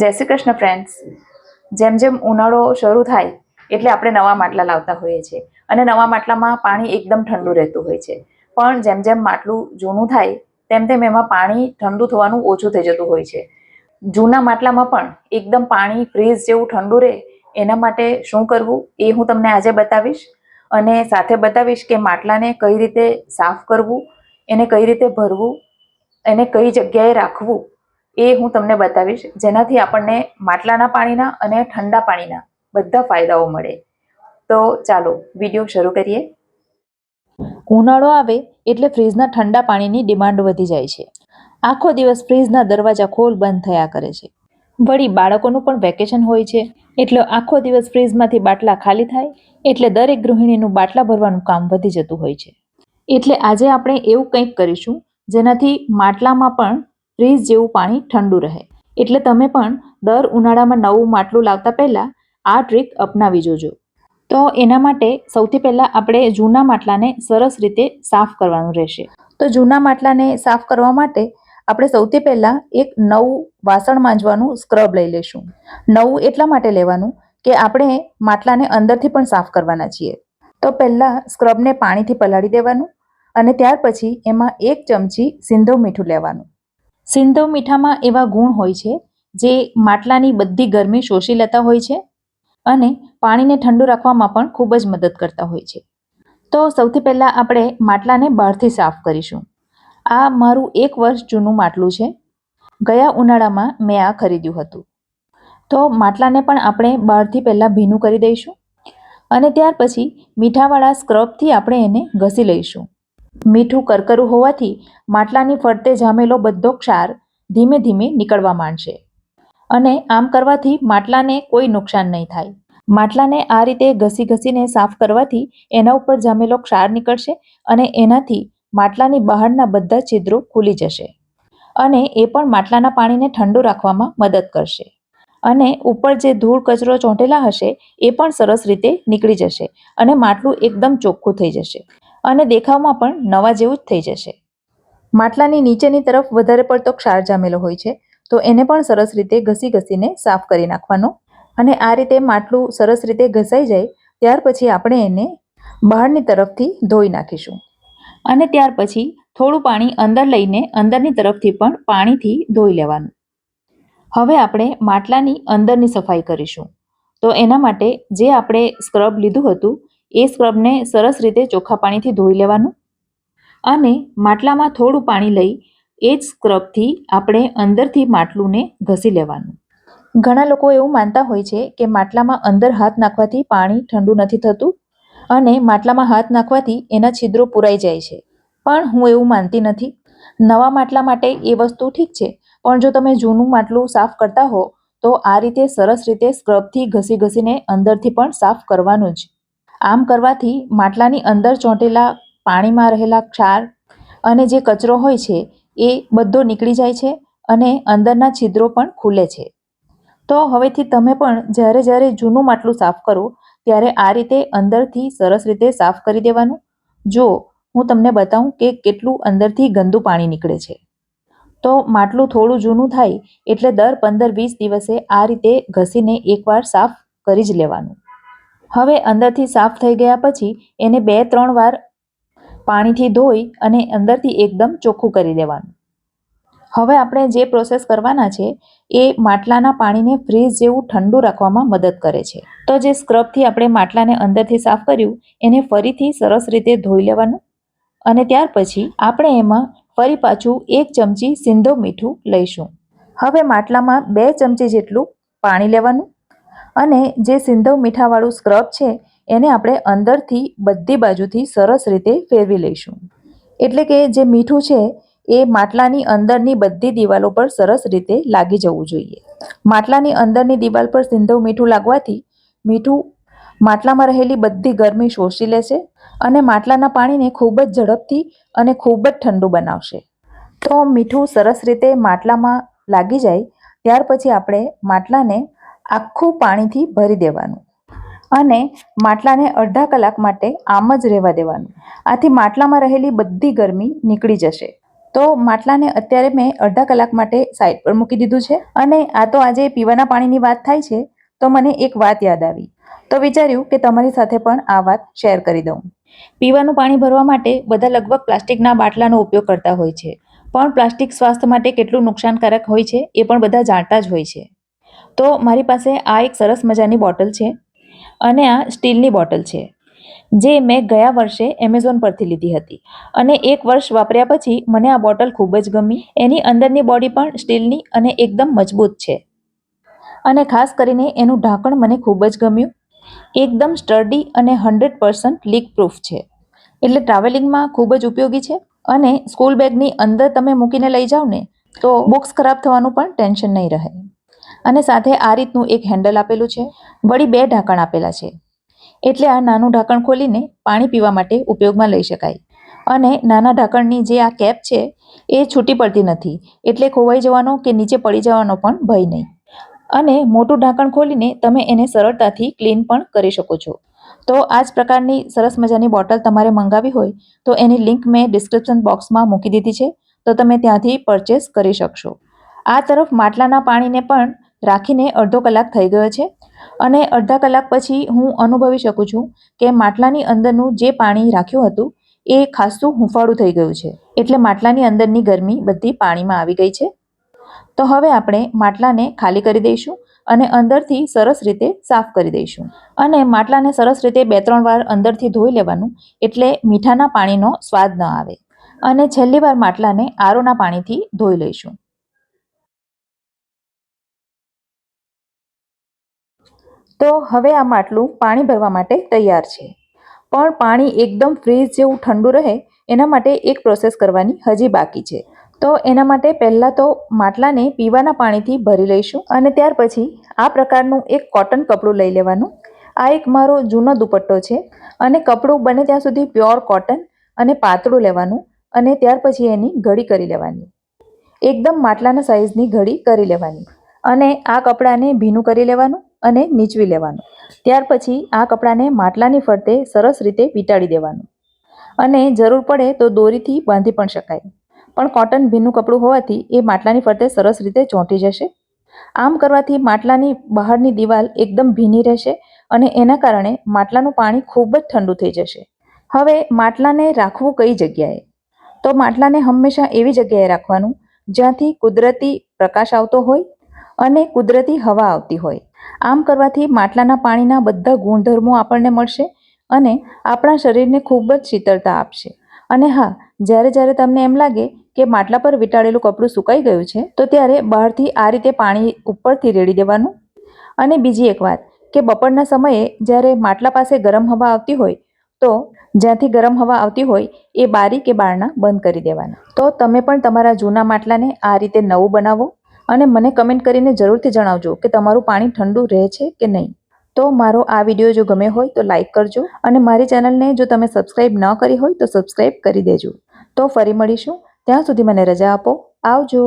જય શ્રી કૃષ્ણ ફ્રેન્ડ્સ જેમ જેમ ઉનાળો શરૂ થાય, એટલે આપણે નવા માટલા લાવતા હોઈએ છીએ. અને નવા માટલામાં પાણી એકદમ ઠંડુ રહેતું હોય છે. પણ જેમ જેમ માટલું જૂનું થાય, તેમ તેમ એમાં પાણી ઠંડુ થવાનું ઓછું થઈ જતું હોય છે. જૂના માટલામાં પણ એકદમ પાણી ફ્રીઝ જેવું ઠંડુ રહે, એના માટે શું કરવું, એ હું તમને આજે બતાવીશ. અને સાથે બતાવીશ કે માટલાને કઈ રીતે સાફ કરવું, એને કઈ રીતે ભરવું, એને કઈ જગ્યાએ રાખવું એ હું તમને બતાવીશ. જેનાથી આપણને માટલાના પાણીના અને ઠંડા પાણીના બધા ફાયદાઓ મળે. તો ચાલો, વીડિયો શરૂ કરીએ. ઉનાળો આવે એટલે ફ્રીજના ઠંડા પાણીની ડિમાન્ડ વધી જાય છે. આખો દિવસ ફ્રીજના દરવાજા ખોલ બંધ થયા કરે છે. વળી બાળકોનું પણ વેકેશન હોય છે, એટલે આખો દિવસ ફ્રીજમાંથી બાટલા ખાલી થાય, એટલે દરેક ગૃહિણીનું બાટલા ભરવાનું કામ વધી જતું હોય છે. એટલે આજે આપણે એવું કંઈક કરીશું, જેનાથી માટલામાં પણ ફ્રીજ જેવું પાણી ઠંડુ રહે. એટલે તમે પણ દર ઉનાળામાં નવું માટલું લાવતા પહેલાં આ ટ્રીક અપનાવી જોજો. તો એના માટે સૌથી પહેલાં આપણે જૂના માટલાને સરસ રીતે સાફ કરવાનું રહેશે. તો જૂના માટલાને સાફ કરવા માટે આપણે સૌથી પહેલાં એક નવું વાસણ માંજવાનું સ્ક્રબ લઈ લઈશું. નવું એટલા માટે લેવાનું કે આપણે માટલાને અંદરથી પણ સાફ કરવાના છીએ. તો પહેલાં સ્ક્રબને પાણીથી પલાળી દેવાનું અને ત્યાર પછી એમાં એક ચમચી સિંધો મીઠું લેવાનું. સિંધવ મીઠામાં એવા ગુણ હોય છે જે માટલાની બધી ગરમી શોષી લેતા હોય છે અને પાણીને ઠંડુ રાખવામાં પણ ખૂબ જ મદદ કરતા હોય છે. તો સૌથી પહેલાં આપણે માટલાને બહારથી સાફ કરીશું. આ મારું એક વર્ષ જૂનું માટલું છે. ગયા ઉનાળામાં મેં આ ખરીદ્યું હતું. તો માટલાને પણ આપણે બહારથી પહેલાં ભીનું કરી દઈશું અને ત્યાર પછી મીઠાવાળા સ્ક્રબથી આપણે એને ઘસી લઈશું. મીઠું કરકરું હોવાથી માટલાની ફરતે જામેલો બધો ક્ષાર ધીમે ધીમે નીકળવા માંડશે. અને આમ કરવાથી માટલાને કોઈ નુકસાન નહીં થાય. માટલાને આ રીતે ઘસી ઘસીને સાફ કરવાથી એના ઉપર જામેલો ક્ષાર નીકળશે અને એનાથી માટલાની બહારના બધા છિદ્રો ખુલી જશે. અને એ પણ માટલાના પાણીને ઠંડુ રાખવામાં મદદ કરશે. અને ઉપર જે ધૂળ કચરો ચોંટેલા હશે એ પણ સરસ રીતે નીકળી જશે અને માટલું એકદમ ચોખ્ખું થઈ જશે. અને દેખાવમાં પણ નવા જેવું જ થઈ જશે. માટલાની નીચેની તરફ વધારે પડતો ક્ષાર જામેલો હોય છે, તો એને પણ સરસ રીતે ઘસી ઘસીને સાફ કરી નાખવાનો. અને આ રીતે માટલું સરસ રીતે ઘસાઈ જાય, ત્યાર પછી આપણે એને બહારની તરફથી ધોઈ નાખીશું. અને ત્યાર પછી થોડું પાણી અંદર લઈને અંદરની તરફથી પણ પાણીથી ધોઈ લેવાનું. હવે આપણે માટલાની અંદરની સફાઈ કરીશું. તો એના માટે જે આપણે સ્ક્રબ લીધું હતું એ સ્ક્રબને સરસ રીતે ચોખ્ખા પાણીથી ધોઈ લેવાનું અને માટલામાં થોડું પાણી લઈ એ જ સ્ક્રબથી આપણે અંદરથી માટલુંને ઘસી લેવાનું. ઘણા લોકો એવું માનતા હોય છે કે માટલામાં અંદર હાથ નાખવાથી પાણી ઠંડુ નથી થતું અને માટલામાં હાથ નાખવાથી એના છિદ્રો પુરાઈ જાય છે. પણ હું એવું માનતી નથી. નવા માટલા માટે એ વસ્તુ ઠીક છે, પણ જો તમે જૂનું માટલું સાફ કરતા હો, તો આ રીતે સરસ રીતે સ્ક્રબથી ઘસી ઘસીને અંદરથી પણ સાફ કરવાનું જ. આમ કરવાથી માટલાની અંદર ચોંટેલા પાણીમાં રહેલા ક્ષાર અને જે કચરો હોય છે, એ બધો નીકળી જાય છે અને અંદરના છિદ્રો પણ ખુલે છે. તો હવેથી તમે પણ જ્યારે જ્યારે જૂનું માટલું સાફ કરો, ત્યારે આ રીતે અંદરથી સરસ રીતે સાફ કરી દેવાનું. જો, હું તમને બતાવું કે કેટલું અંદરથી ગંદુ પાણી નીકળે છે. તો માટલું થોડું જૂનું થાય એટલે દર પંદર વીસ દિવસે આ રીતે ઘસીને એકવાર સાફ કરી જ લેવાનું. હવે અંદરથી સાફ થઈ ગયા પછી એને બે ત્રણ વાર પાણીથી ધોઈ અને અંદરથી એકદમ ચોખ્ખું કરી દેવાનું. હવે આપણે જે પ્રોસેસ કરવાના છે, એ માટલાના પાણીને ફ્રીઝ જેવું ઠંડુ રાખવામાં મદદ કરે છે. તો જે સ્ક્રબથી આપણે માટલાને અંદરથી સાફ કર્યું, એને ફરીથી સરસ રીતે ધોઈ લેવાનું અને ત્યાર પછી આપણે એમાં ફરી પાછું એક ચમચી સિંધો મીઠું લઈશું. હવે માટલામાં બે ચમચી જેટલું પાણી લેવાનું અને જે સિંધવ મીઠાવાળું સ્ક્રબ છે, એને આપણે અંદરથી બધી બાજુથી સરસ રીતે ફેરવી લઈશું. એટલે કે જે મીઠું છે, એ માટલાની અંદરની બધી દિવાલો પર સરસ રીતે લાગી જવું જોઈએ. માટલાની અંદરની દિવાલ પર સિંધવ મીઠું લાગવાથી મીઠું માટલામાં રહેલી બધી ગરમી શોષી લેશે અને માટલાના પાણીને ખૂબ જ ઝડપથી અને ખૂબ જ ઠંડુ બનાવશે. તો મીઠું સરસ રીતે માટલામાં લાગી જાય, ત્યાર પછી આપણે માટલાને આખું પાણીથી ભરી દેવાનું. અને માટલાને અડધા કલાક માટે આમ જ રહેવા દેવાનું. આથી માટલામાં રહેલી બધી ગરમી નીકળી જશે. તો માટલાને અત્યારે મેં અડધા કલાક માટે સાઈડ પર મૂકી દીધું છે. અને આ તો આજે પીવાના પાણીની વાત થાય છે, તો મને એક વાત યાદ આવી. તો વિચાર્યું કે તમારી સાથે પણ આ વાત શેર કરી દઉં. પીવાનું પાણી ભરવા માટે બધા લગભગ પ્લાસ્ટિકના બાટલાનો ઉપયોગ કરતા હોય છે. પણ પ્લાસ્ટિક સ્વાસ્થ્ય માટે કેટલું નુકસાનકારક હોય છે, એ પણ બધા જાણતા જ હોય છે. તો મારી પાસે આ એક સરસ મજાની બોટલ છે અને આ સ્ટીલની બોટલ છે, જે મેં ગયા વર્ષે એમેઝોન પરથી લીધી હતી. અને એક વર્ષ વાપર્યા પછી મને આ બોટલ ખૂબ જ ગમી. એની અંદરની બોડી પણ સ્ટીલની અને એકદમ મજબૂત છે. અને ખાસ કરીને એનું ઢાંકણ મને ખૂબ જ ગમ્યું. એકદમ સ્ટર્ડી અને હંડ્રેડ પર્સન્ટ લીક પ્રૂફ છે. એટલે ટ્રાવેલિંગમાં ખૂબ જ ઉપયોગી છે. અને સ્કૂલ બેગની અંદર તમે મૂકીને લઈ જાઓ ને, તો બુક્સ ખરાબ થવાનું પણ ટેન્શન નહીં રહે. અને સાથે આ રીતનું એક હેન્ડલ આપેલું છે. વળી બે ઢાંકણ આપેલા છે. એટલે આ નાનું ઢાંકણ ખોલીને પાણી પીવા માટે ઉપયોગમાં લઈ શકાય. અને નાના ઢાંકણની જે આ કેપ છે, એ છૂટી પડતી નથી. એટલે ખોવાઈ જવાનો કે નીચે પડી જવાનો પણ ભય નહીં. અને મોટું ઢાંકણ ખોલીને તમે એને સરળતાથી ક્લીન પણ કરી શકો છો. તો આ જ પ્રકારની સરસ મજાની બોટલ તમારે મંગાવી હોય, તો એની લિંક મેં ડિસ્ક્રિપ્શન બોક્સમાં મૂકી દીધી છે. તો તમે ત્યાંથી પરચેસ કરી શકશો. આ તરફ માટલાના પાણીને પણ રાખીને અડધો કલાક થઈ ગયો છે અને અડધા કલાક પછી હું અનુભવી શકું છું કે માટલાની અંદરનું જે પાણી રાખ્યું હતું એ ખાસું હુંફાળું થઈ ગયું છે. એટલે માટલાની અંદરની ગરમી બધી પાણીમાં આવી ગઈ છે. તો હવે આપણે માટલાને ખાલી કરી દઈશું અને અંદરથી સરસ રીતે સાફ કરી દઈશું. અને માટલાને સરસ રીતે બે ત્રણ વાર અંદરથી ધોઈ લેવાનું એટલે મીઠાના પાણીનો સ્વાદ ન આવે. અને છેલ્લી વાર માટલાને આરોના પાણીથી ધોઈ લઈશું. તો હવે આ માટલું પાણી ભરવા માટે તૈયાર છે. પણ પાણી એકદમ ફ્રીઝ જેવું ઠંડુ રહે, એના માટે એક પ્રોસેસ કરવાની હજી બાકી છે. તો એના માટે પહેલાં તો માટલાને પીવાના પાણીથી ભરી લઈશું અને ત્યાર પછી આ પ્રકારનું એક કોટન કપડું લઈ લેવાનું. આ એક મારો જૂનો દુપટ્ટો છે અને કપડું બને ત્યાં સુધી પ્યોર કોટન અને પાતળું લેવાનું અને ત્યાર પછી એની ઘડી કરી લેવાની. એકદમ માટલાના સાઇઝની ઘડી કરી લેવાની. અને આ કપડાને ભીનું કરી લેવાનું અને નીચવી લેવાનું. ત્યાર પછી આ કપડાને માટલાની ફરતે સરસ રીતે વીંટાળી દેવાનું. અને જરૂર પડે તો દોરીથી બાંધી પણ શકાય. પણ કોટન ભીનું કપડું હોવાથી એ માટલાની ફરતે સરસ રીતે ચોંટી જશે. આમ કરવાથી માટલાની બહારની દિવાલ એકદમ ભીની રહેશે અને એના કારણે માટલાનું પાણી ખૂબ જ ઠંડુ થઈ જશે. હવે માટલાને રાખવું કઈ જગ્યાએ? તો માટલાને હંમેશા એવી જગ્યાએ રાખવાનું જ્યાંથી કુદરતી પ્રકાશ આવતો હોય અને કુદરતી હવા આવતી હોય. આમ કરવાથી માટલાના પાણીના બધા ગુણધર્મો આપણને મળશે અને આપણા શરીરને ખૂબ જ શીતળતા આપશે. અને હા, જ્યારે જ્યારે તમને એમ લાગે કે માટલા પર વીંટાળેલું કપડું સુકાઈ ગયું છે, તો ત્યારે બહારથી આ રીતે પાણી ઉપરથી રેડી દેવાનું. અને બીજી એક વાત, કે બપોરના સમયે જ્યારે માટલા પાસે ગરમ હવા આવતી હોય, તો જ્યાંથી ગરમ હવા આવતી હોય, એ બારી કે બારણા બંધ કરી દેવાના. તો તમે પણ તમારા જૂના માટલાને આ રીતે નવું બનાવો. અને મને કમેન્ટ કરીને જરૂરથી જણાવજો કે તમારું પાણી ઠંડુ રહે છે કે નહીં. તો મારો આ વીડિયો જો ગમે હોય તો લાઇક કરજો અને મારી ચેનલને જો તમે સબસ્ક્રાઈબ ન કરી હોય તો સબસ્ક્રાઈબ કરી દેજો. તો ફરી મળીશું. ત્યાં સુધી મને રજા આપો. આવજો.